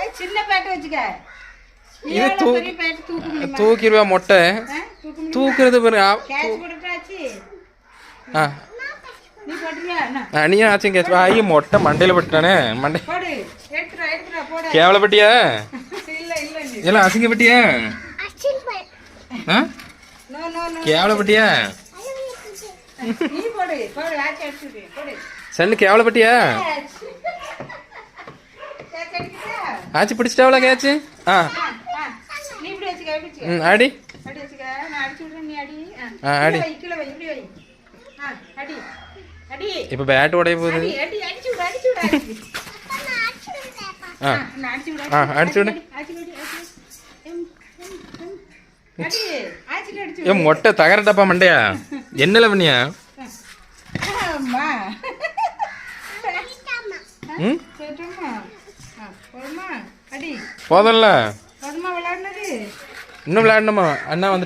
ஏய், சின்ன பேட்டை வச்சுக்க. இது தூக்கிடுவா மொட்டை. தூக்குறது நீயும் ஆச்சும் கேச்சு ஐயோ மொட்டை மண்டையில பட்டுட்டானே. மண்டை போடு போட. கேவலப்பட்டியா? இல்ல அசிங்கப்பட்டியா? கேவலப்பட்டியா? போடு போடு போடு. செல்லு கேவலப்பட்டியா? ஆச்சு பிடிச்சிட்டாவளா கேச்சு ஆ. ம் அடி. ஆ, அடி. இப்போ பேட் உடைய போகுது. ஆ. ஆ, அடிச்சு விடு ஏ. மொட்டை தகர டப்பா மண்டையா? என்னல பண்ணியா அம்மா ம்? விளையாடுனது? இன்னும் விளையாடணுமா? அண்ணா வந்து